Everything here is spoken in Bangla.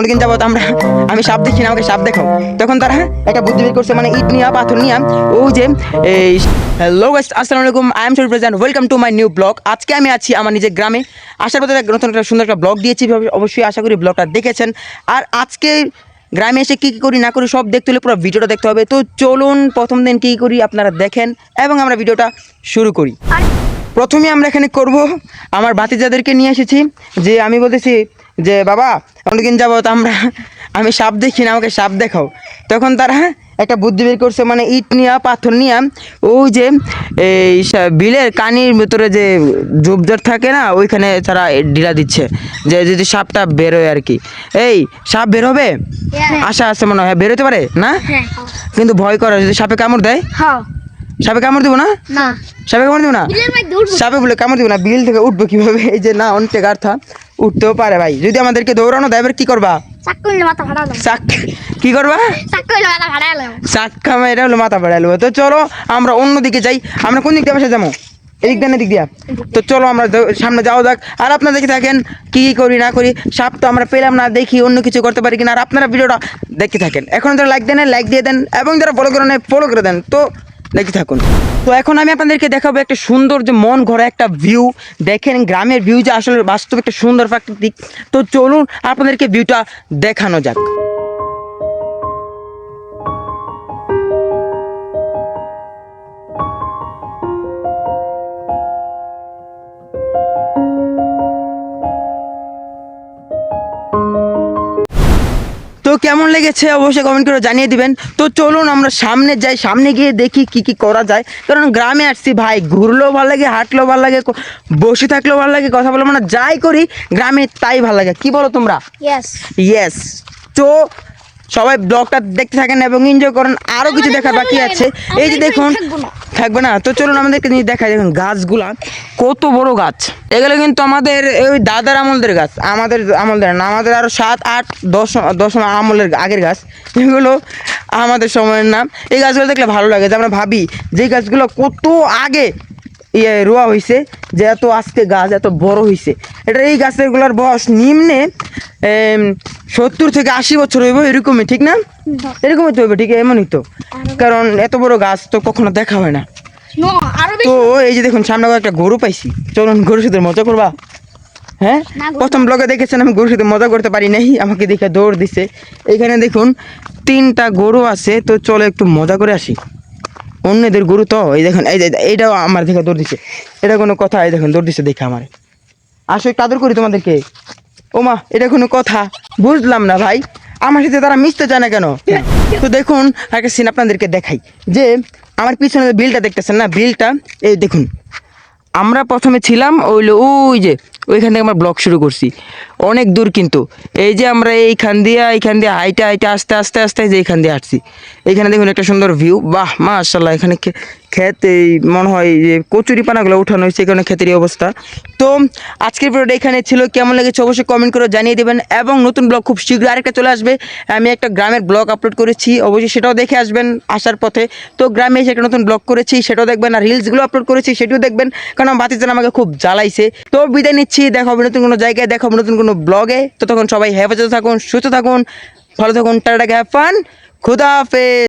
অনেকদিন যাবত আমরা আমি সাপ দেখি না আমাকে সাপ দেখাও। তখন তারা একটা বুদ্ধি বের করছে মানে ইট নিয়ে পাথর নিয়ে ও যে এই হ্যালো গাইস আসসালামু আলাইকুম I am Sharif present welcome to my new blog আজকে আমি আছি আমার নিজের গ্রামে। আসার পথে নতুন একটা সুন্দর একটা ব্লগ দিয়েছি অবশ্যই আশা করি ব্লগটা দেখেছেন। আর আজকে গ্রামে এসে কী কী করি না করি সব দেখতে হলে পুরো ভিডিওটা দেখতে হবে। তো চলুন প্রথম দিন কী করি আপনারা দেখেন এবং আমরা ভিডিওটা শুরু করি। প্রথমে আমরা এখানে করব আমার ভাতিজাদেরকে নিয়ে এসেছি যে আমি বলতেছি যে বাবা অনেকদিন তো আমরা আমি সাপ দেখি না আমাকে সাপ দেখাও। তখন তারা একটা বুদ্ধি বের করছে মানে ইট নিয়ে পাথর নিয়ে ওই যে এই বিলের কানির ভিতরে যে ঝোপঝাড় থাকে না ওইখানে তারা ঢিলা দিচ্ছে যে যদি সাপটা বেরোয় আর কি। এই সাপ বের হবে? আশা আছে মনে হয় বেরোতে পারে? না? হ্যাঁ। কিন্তু ভয় করে যদি সাপে কামড় দেয়? হ্যাঁ। সাপে কামড় দিব না? না। সাপে কামড় দিব না? সাপে বলে কামড় দিব না বিল থেকে উঠবো কীভাবে? এই যে না অনেকটা গার্থা উঠতেও পারে ভাই। যদি আমাদেরকে দৌড়ানো দেয় এবার কি করবা? কি করবা? চাক্কা মেরে হলো মাথা বেড়াইলো তো চলো আমরা অন্য দিকে যাই। আমরা কোন দিক দিয়ে বসে যাব? এদিক দিয়ে না এদিক দিয়া? তো চলো আমরা সামনে যাওয়া যাক। আর আপনারা দেখে থাকেন কি কি করি না করি সাপ তো আমরা পেলাম না দেখি অন্য কিছু করতে পারি কিনা। আর আপনারা ভিডিওটা দেখতে থাকেন। এখন যারা লাইক দেন লাইক দিয়ে দেন এবং যারা ফলো করে নেয় ফলো করে দেন। তো দেখতে থাকুন। তো এখন আমি আপনাদেরকে দেখাবো একটা সুন্দর যে মন ঘরে একটা ভিউ দেখেন গ্রামের ভিউ যে আসলে বাস্তব একটা সুন্দর প্রাকৃতিক। তো চলুন আপনাদেরকে ভিউটা দেখানো যাক। কেমন লেগেছে অবশ্যই কমেন্ট করে জানিয়ে দিবেন। তো চলুন আমরা সামনে যাই সামনে গিয়ে দেখি কি কি করা যায়। কারণ গ্রামে আসছি ভাই ঘুরলেও ভালো লাগে হাঁটলেও ভালো লাগে বসে থাকলেও ভালো লাগে কথা বলে মানে যাই করি গ্রামে তাই ভালো লাগে। কি বলো তোমরা? ইয়েস তো সবাই ব্লগটা দেখতে থাকেন এবং এনজয় করেন। আরও কিছু আমাদের দেখার বাকি আছে। এই যে দেখুন থাকব না। তো চলুন আমাদেরকে নিয়ে দেখাই। দেখুন গাছগুলা, কত বড় গাছ। এগুলো কিন্তু আমাদের ওই দাদার আমলদের গাছ। আমাদের আমলদের না, আমাদের আরও সাত, আট, দশ দশ আমলের আগের গাছ। এগুলো আমাদের সময়ের নাম। এই গাছগুলো দেখলে ভালো লাগে। যে আমরা ভাবি যে গাছগুলো কত আগে ইয়ে রোয়া হয়েছে যে এত আজকে গাছ, এত বড় হয়েছে এটা এই গাছেরগুলোর বয়স নিম্নে সত্তর থেকে আশি বছর হইব এরকমই ঠিক না? এরকমই তো হইব ঠিক এমনই তো। কারণ এত বড় গাছ তো কখনো দেখা হয় না। তো এই যে দেখুন সামনে একটা গরু পাইছি। চলুন গরুর সাথে মজা করবা। হ্যাঁ? প্রথম ব্লগে দেখেছেন আমি গরুর সাথে মজা করতে পারি নাই আমাকে দেখে দৌড় দিছে। এখানে দেখুন তিনটা গরু আছে তো চলো একটু মজা করে আসি। অন্যদের গরু তো এই দেখুন এই এইটাও আমার দেখে দৌড় দিছে। এটা কোনো কথা এই দেখুন দৌড় দিছে দেখে আমার। আসো একটু আদর করি তোমাদেরকে। ও মা এটা কোনো কথা। বুঝলাম না ভাই। আমার সাথে তারা মিশতে চায় না কেন? তো দেখুন একটা সিন আপনাদেরকে দেখাই। যে আমার পিছনে যে বিলটা দেখতেছেন না বিলটা এই দেখুন। আমরা প্রথমে ছিলাম ওইলো ওই যে ওইখান থেকে আমরা ব্লগ শুরু করছি। অনেক দূর কিন্তু। এই যে আমরা এইখান দিয়ে এইখান দিয়ে হাইটে হাইটে আস্তে আস্তে আস্তে যে এইখান দিয়ে আসছি এইখানে দেখুন একটা সুন্দর ভিউ বাহ মা মাশাল্লাহ এখানে ক্ষেত এই মনে হয় যে কচুরি পানাগুলো উঠানো হয়েছে এখানে ক্ষেতেরই অবস্থা। তো আজকের ভিডিওটা এখানে ছিল, কেমন লেগেছে অবশ্যই কমেন্ট করে জানিয়ে দেবেন এবং নতুন ব্লগ খুব শীঘ্রই আরেকটা চলে আসবে। আমি একটা গ্রামের ব্লগ আপলোড করেছি, অবশ্যই সেটাও দেখে আসবেন আসার পথে। তো গ্রামে এসে একটা নতুন ব্লগ করেছি, সেটাও দেখবেন আর রিলসগুলো আপলোড করেছি, সেটাও দেখবেন, কারণ আমার আমাকে খুব জ্বালাইছে। তো বিদায় নিচ্ছি, দেখা হবে নতুন কোনো জায়গায়, দেখা হবে নতুন কোনো ব্লগে তো তখন সবাই হেফাজতে থাকুন, সুস্থ থাকুন, ভালো থাকুন টাটাকে হ্যাভ ফান খুদা হাফেজ।